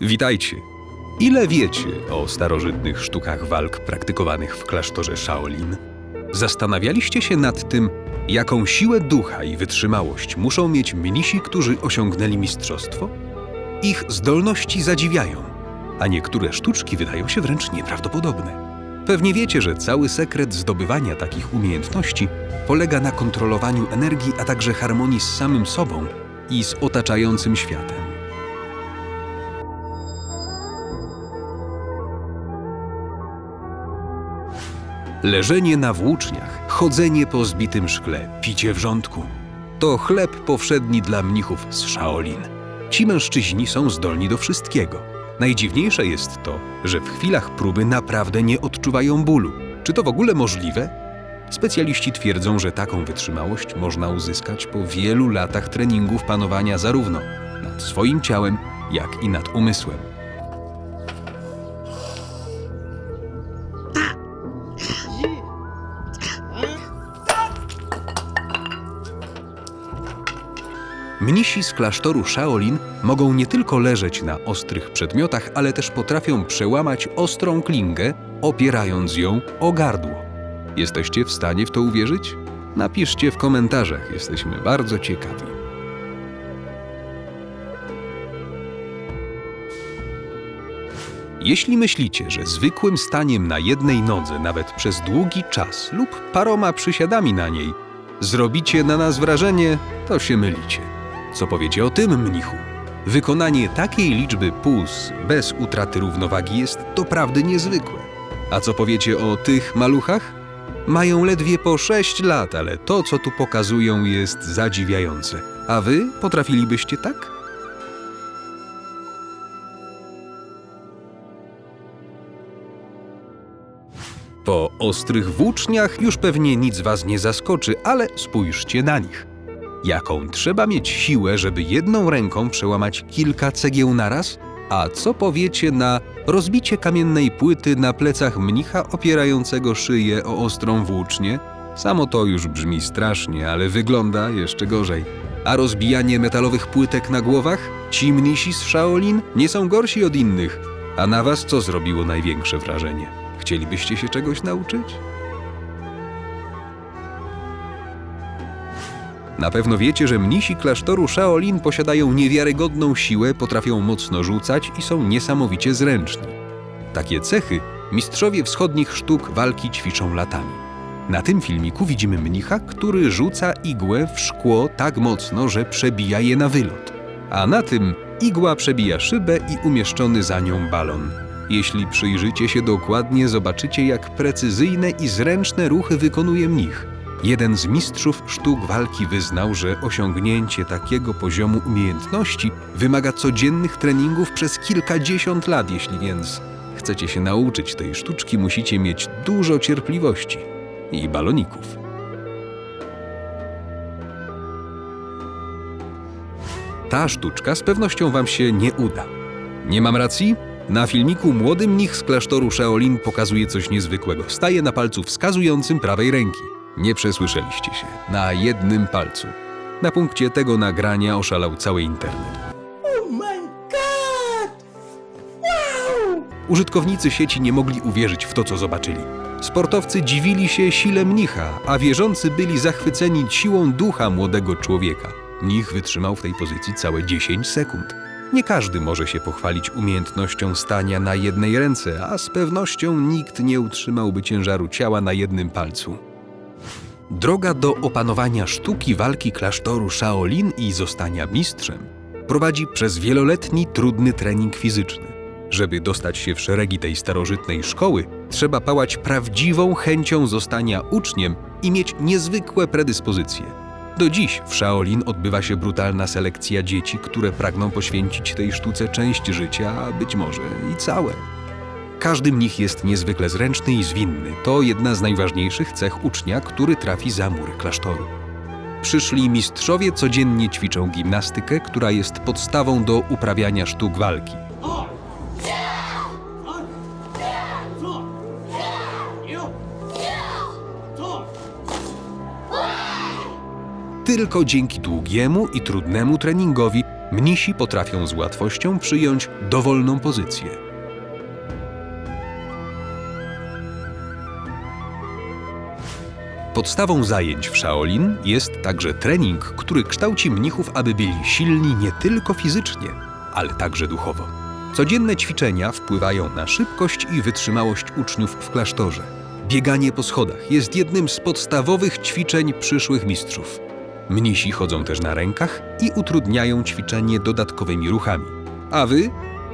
Witajcie. Ile wiecie o starożytnych sztukach walk praktykowanych w klasztorze Shaolin? Zastanawialiście się nad tym, jaką siłę ducha i wytrzymałość muszą mieć mnisi, którzy osiągnęli mistrzostwo? Ich zdolności zadziwiają, a niektóre sztuczki wydają się wręcz nieprawdopodobne. Pewnie wiecie, że cały sekret zdobywania takich umiejętności polega na kontrolowaniu energii, a także harmonii z samym sobą i z otaczającym światem. Leżenie na włóczniach, chodzenie po zbitym szkle, picie wrzątku to chleb powszedni dla mnichów z Shaolin. Ci mężczyźni są zdolni do wszystkiego. Najdziwniejsze jest to, że w chwilach próby naprawdę nie odczuwają bólu. Czy to w ogóle możliwe? Specjaliści twierdzą, że taką wytrzymałość można uzyskać po wielu latach treningów panowania zarówno nad swoim ciałem, jak i nad umysłem. Mnisi z klasztoru Shaolin mogą nie tylko leżeć na ostrych przedmiotach, ale też potrafią przełamać ostrą klingę, opierając ją o gardło. Jesteście w stanie w to uwierzyć? Napiszcie w komentarzach, jesteśmy bardzo ciekawi. Jeśli myślicie, że zwykłym staniem na jednej nodze, nawet przez długi czas lub paroma przysiadami na niej, zrobicie na nas wrażenie, to się mylicie. Co powiecie o tym, mnichu? Wykonanie takiej liczby puls bez utraty równowagi jest doprawdy niezwykłe. A co powiecie o tych maluchach? Mają ledwie po 6 lat, ale to, co tu pokazują, jest zadziwiające. A wy potrafilibyście tak? Po ostrych włóczniach już pewnie nic was nie zaskoczy, ale spójrzcie na nich. Jaką trzeba mieć siłę, żeby jedną ręką przełamać kilka cegieł naraz? A co powiecie na rozbicie kamiennej płyty na plecach mnicha opierającego szyję o ostrą włócznię? Samo to już brzmi strasznie, ale wygląda jeszcze gorzej. A rozbijanie metalowych płytek na głowach? Ci mnisi z Shaolin nie są gorsi od innych. A na was co zrobiło największe wrażenie? Chcielibyście się czegoś nauczyć? Na pewno wiecie, że mnisi klasztoru Shaolin posiadają niewiarygodną siłę, potrafią mocno rzucać i są niesamowicie zręczni. Takie cechy mistrzowie wschodnich sztuk walki ćwiczą latami. Na tym filmiku widzimy mnicha, który rzuca igłę w szkło tak mocno, że przebija je na wylot. A na tym igła przebija szybę i umieszczony za nią balon. Jeśli przyjrzycie się dokładnie, zobaczycie, jak precyzyjne i zręczne ruchy wykonuje mnich. Jeden z mistrzów sztuk walki wyznał, że osiągnięcie takiego poziomu umiejętności wymaga codziennych treningów przez kilkadziesiąt lat. Jeśli więc chcecie się nauczyć tej sztuczki, musicie mieć dużo cierpliwości i baloników. Ta sztuczka z pewnością Wam się nie uda. Nie mam racji? Na filmiku młody mnich z klasztoru Shaolin pokazuje coś niezwykłego. Staje na palcu wskazującym prawej ręki. Nie przesłyszeliście się. Na jednym palcu. Na punkcie tego nagrania oszalał cały internet. Oh my god! Wow! Użytkownicy sieci nie mogli uwierzyć w to, co zobaczyli. Sportowcy dziwili się sile mnicha, a wierzący byli zachwyceni siłą ducha młodego człowieka. Mnich wytrzymał w tej pozycji całe 10 sekund. Nie każdy może się pochwalić umiejętnością stania na jednej ręce, a z pewnością nikt nie utrzymałby ciężaru ciała na jednym palcu. Droga do opanowania sztuki walki klasztoru Shaolin i zostania mistrzem prowadzi przez wieloletni trudny trening fizyczny. Żeby dostać się w szeregi tej starożytnej szkoły, trzeba pałać prawdziwą chęcią zostania uczniem i mieć niezwykłe predyspozycje. Do dziś w Shaolin odbywa się brutalna selekcja dzieci, które pragną poświęcić tej sztuce część życia, a być może i całe. Każdy mnich jest niezwykle zręczny i zwinny. To jedna z najważniejszych cech ucznia, który trafi za mury klasztoru. Przyszli mistrzowie codziennie ćwiczą gimnastykę, która jest podstawą do uprawiania sztuk walki. Tylko dzięki długiemu i trudnemu treningowi Mnisi potrafią z łatwością przyjąć dowolną pozycję. Podstawą zajęć w Shaolin jest także trening, który kształci mnichów, aby byli silni nie tylko fizycznie, ale także duchowo. Codzienne ćwiczenia wpływają na szybkość i wytrzymałość uczniów w klasztorze. Bieganie po schodach jest jednym z podstawowych ćwiczeń przyszłych mistrzów. Mnisi chodzą też na rękach i utrudniają ćwiczenie dodatkowymi ruchami. A wy?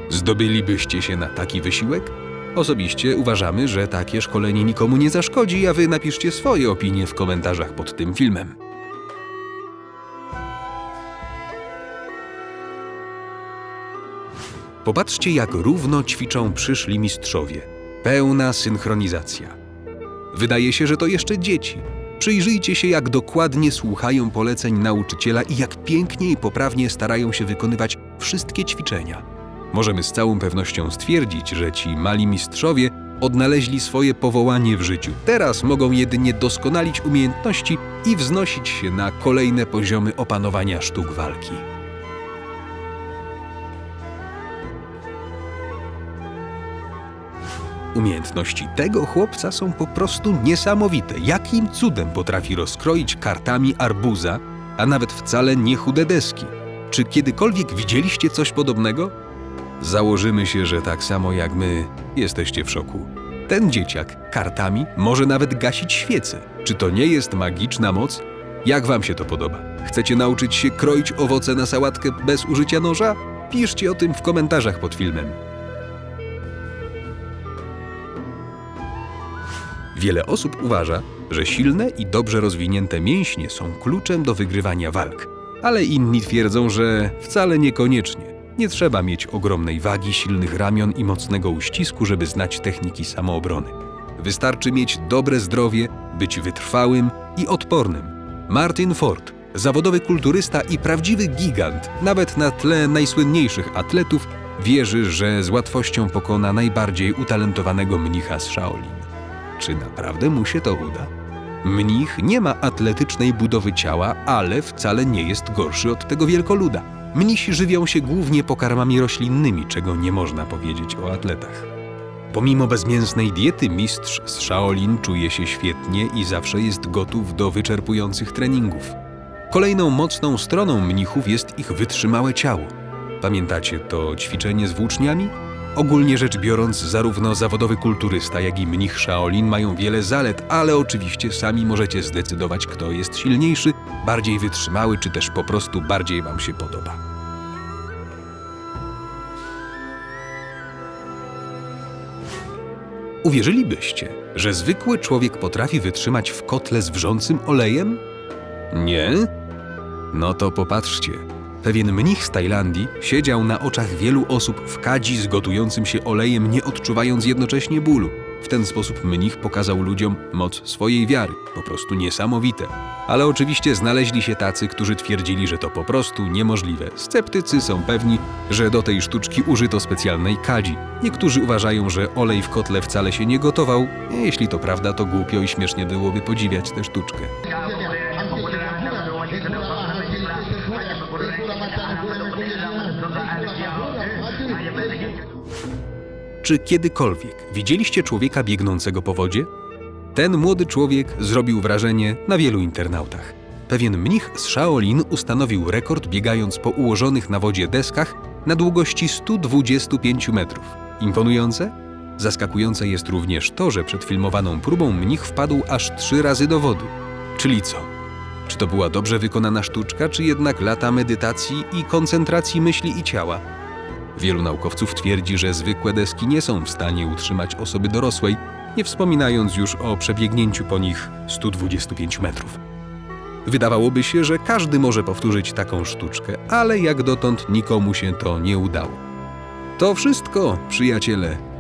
Zdobylibyście się na taki wysiłek? Osobiście uważamy, że takie szkolenie nikomu nie zaszkodzi, a wy napiszcie swoje opinie w komentarzach pod tym filmem. Popatrzcie, jak równo ćwiczą przyszli mistrzowie. Pełna synchronizacja. Wydaje się, że to jeszcze dzieci. Przyjrzyjcie się, jak dokładnie słuchają poleceń nauczyciela i jak pięknie i poprawnie starają się wykonywać wszystkie ćwiczenia. Możemy z całą pewnością stwierdzić, że ci mali mistrzowie odnaleźli swoje powołanie w życiu. Teraz mogą jedynie doskonalić umiejętności i wznosić się na kolejne poziomy opanowania sztuk walki. Umiejętności tego chłopca są po prostu niesamowite. Jakim cudem potrafi rozkroić kartami arbuza, a nawet wcale nie chude deski? Czy kiedykolwiek widzieliście coś podobnego? Założymy się, że tak samo jak my jesteście w szoku. Ten dzieciak kartami może nawet gasić świece. Czy to nie jest magiczna moc? Jak wam się to podoba? Chcecie nauczyć się kroić owoce na sałatkę bez użycia noża? Piszcie o tym w komentarzach pod filmem. Wiele osób uważa, że silne i dobrze rozwinięte mięśnie są kluczem do wygrywania walk, ale inni twierdzą, że wcale niekoniecznie. Nie trzeba mieć ogromnej wagi, silnych ramion i mocnego uścisku, żeby znać techniki samoobrony. Wystarczy mieć dobre zdrowie, być wytrwałym i odpornym. Martin Ford, zawodowy kulturysta i prawdziwy gigant, nawet na tle najsłynniejszych atletów, wierzy, że z łatwością pokona najbardziej utalentowanego mnicha z Shaolin. Czy naprawdę mu się to uda? Mnich nie ma atletycznej budowy ciała, ale wcale nie jest gorszy od tego wielkoluda. Mnisi żywią się głównie pokarmami roślinnymi, czego nie można powiedzieć o atletach. Pomimo bezmięsnej diety mistrz z Shaolin czuje się świetnie i zawsze jest gotów do wyczerpujących treningów. Kolejną mocną stroną mnichów jest ich wytrzymałe ciało. Pamiętacie to ćwiczenie z włóczniami? Ogólnie rzecz biorąc, zarówno zawodowy kulturysta, jak i mnich Shaolin mają wiele zalet, ale oczywiście sami możecie zdecydować, kto jest silniejszy, bardziej wytrzymały, czy też po prostu bardziej Wam się podoba. Uwierzylibyście, że zwykły człowiek potrafi wytrzymać w kotle z wrzącym olejem? Nie? No to popatrzcie. Pewien mnich z Tajlandii siedział na oczach wielu osób w kadzi z gotującym się olejem, nie odczuwając jednocześnie bólu. W ten sposób mnich pokazał ludziom moc swojej wiary. Po prostu niesamowite. Ale oczywiście znaleźli się tacy, którzy twierdzili, że to po prostu niemożliwe. Sceptycy są pewni, że do tej sztuczki użyto specjalnej kadzi. Niektórzy uważają, że olej w kotle wcale się nie gotował. Jeśli to prawda, to głupio i śmiesznie byłoby podziwiać tę sztuczkę. Czy kiedykolwiek widzieliście człowieka biegnącego po wodzie? Ten młody człowiek zrobił wrażenie na wielu internautach. Pewien mnich z Shaolin ustanowił rekord biegając po ułożonych na wodzie deskach na długości 125 metrów. Imponujące? Zaskakujące jest również to, że przed filmowaną próbą mnich wpadł aż trzy razy do wody. Czyli co? Czy to była dobrze wykonana sztuczka, czy jednak lata medytacji i koncentracji myśli i ciała? Wielu naukowców twierdzi, że zwykłe deski nie są w stanie utrzymać osoby dorosłej, nie wspominając już o przebiegnięciu po nich 125 metrów. Wydawałoby się, że każdy może powtórzyć taką sztuczkę, ale jak dotąd nikomu się to nie udało. To wszystko, przyjaciele.